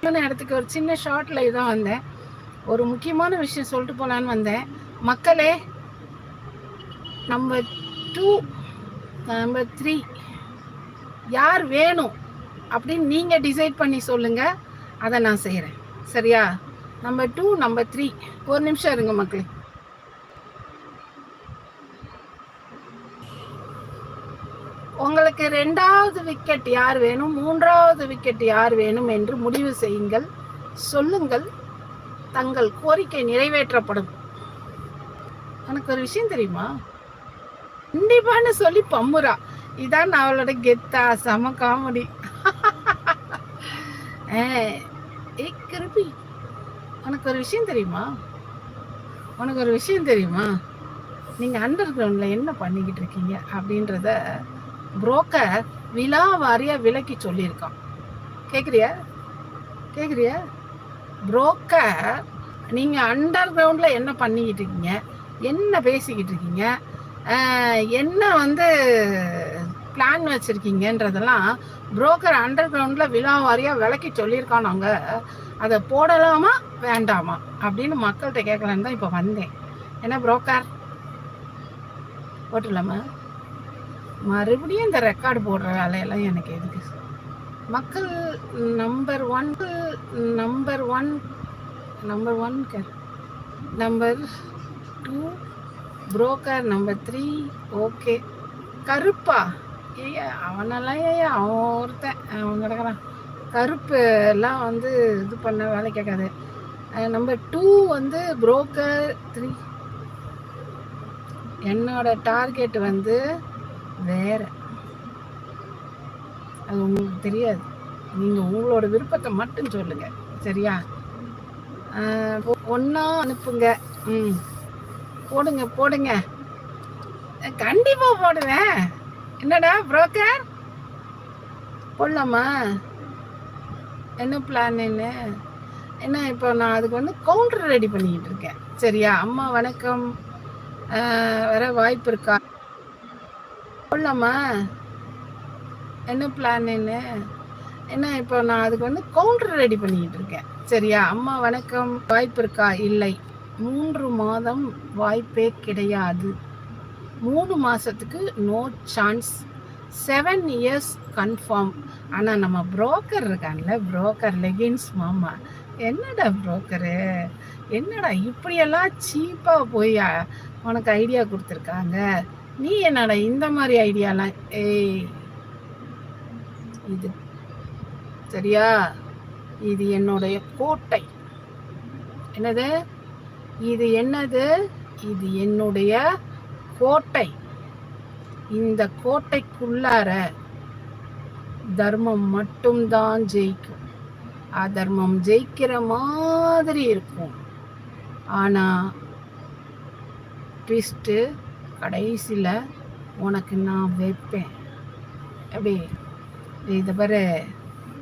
முக்கியமான இடத்துக்கு ஒரு சின்ன ஷார்ட்ல தான் வந்தேன். ஒரு முக்கியமான விஷயம் சொல்லிட்டு போகலான்னு வந்தேன். மக்களே நம்பர் டூ நம்பர் த்ரீ யார் வேணும் அப்படின்னு நீங்கள் டிசைட் பண்ணி சொல்லுங்கள் அதை நான் செய்கிறேன் சரியா? நம்பர் டூ நம்பர் த்ரீ ஒரு நிமிஷம் இருங்க மக்களே. உங்களுக்கு ரெண்டாவது விக்கெட் யார் வேணும்? மூன்றாவது விக்கெட் யார் வேணும் என்று முடிவு செய்யுங்கள். சொல்லுங்கள். தங்கள் கோரிக்கை நிறைவேற்றப்படும். எனக்கு ஒரு விஷயம் தெரியுமா? கண்டிப்பான்னு சொல்லி பம்முரா இதான் அவளோட கெத்தா சம காமெடி ஏ கிருபி. உனக்கு ஒரு விஷயம் தெரியுமா? உனக்கு ஒரு விஷயம் தெரியுமா? நீங்கள் அண்டர் கிரவுண்டில் என்ன பண்ணிக்கிட்டு இருக்கீங்க அப்படின்றத புரோக்கர் விழா வாரியாக விலக்கி சொல்லியிருக்கான். கேட்குறியா கேட்குறியா புரோக்கர் நீங்கள் அண்டர் கிரவுண்டில் என்ன பண்ணிக்கிட்டு இருக்கீங்க? என்ன பேசிக்கிட்டு இருக்கீங்க? என்ன வந்து பிளான் வச்சுருக்கீங்கன்றதெல்லாம் புரோக்கர் அண்டர் கிரவுண்டில் விழா வாரியாக விலக்கி சொல்லியிருக்கானாங்க அதை போடலாமா? வேண்டாமா? அப்படின்னு மக்கள்கிட்ட கேட்கலான்னு தான் இப்போ வந்தேன். என்ன புரோக்கர் போட்டுடலாமா? மறுபடியும் இந்த ரெக்கார்டு போடுற வேலையெல்லாம் எனக்கு எதுக்கு? மக்கள் number one number one number one number two broker number three okay கருப்பா. ஏய்யா அவனெல்லாம் ஏய்யா அவன் ஒருத்தன் அவன் நடக்கிறான் கருப்பு எல்லாம் வந்து இது பண்ண வேலை கேட்காது. நம்பர் டூ வந்து புரோக்கர் த்ரீ என்னோட டார்கெட் வந்து வேற. அது உங்களுக்கு தெரியாது. நீங்கள் உங்களோட விருப்பத்தை மட்டும் சொல்லுங்க. சரியா? ஒன்றா அனுப்புங்க. ம். போடுங்க போடுங்க. கண்டிப்பாக போடுவேன். என்னடா புரோக்கர் போடலாமா? என்ன பிளான் என்ன? என்ன இப்போ நான் அதுக்கு வந்து கவுண்டர் ரெடி பண்ணிக்கிட்டு இருக்கேன். சரியா? அம்மா வணக்கம். வர வாய்ப்பு இருக்கா? போடலாமா என்ன பிளான் என்ன என்ன இப்போ நான் அதுக்கு வந்து கவுண்டர் ரெடி பண்ணிக்கிட்டு இருக்கேன். சரியா? அம்மா வணக்கம். வாய்ப்பு இருக்கா? இல்லை. மூன்று மாதம் வாய்ப்பே கிடையாது. மூணு மாதத்துக்கு no chance seven years confirm ஆனால் நம்ம புரோக்கர் இருக்கான்ல புரோக்கர் லெகின்ஸ் மாமா. என்னடா புரோக்கரு என்னடா இப்படியெல்லாம் சீப்பாக போய் உனக்கு ஐடியா கொடுத்துருக்காங்க? நீ என்னடா இந்த மாதிரி ஐடியாலாம்? ஏய். இது. சரியா? இது என்னுடைய கோட்டை. என்னது? இது என்னது? இது என்னுடைய கோட்டை. இந்த கோட்டைக்குள்ளார தர்மம் மட்டும்தான் ஜெயிக்கும். அதர்மம் ஜெயிக்கிற மாதிரி இருக்கும். ஆனால் ட்விஸ்ட்டு கடைசியில் உனக்கு நான் வைப்பேன். அப்படி இதை பாரு.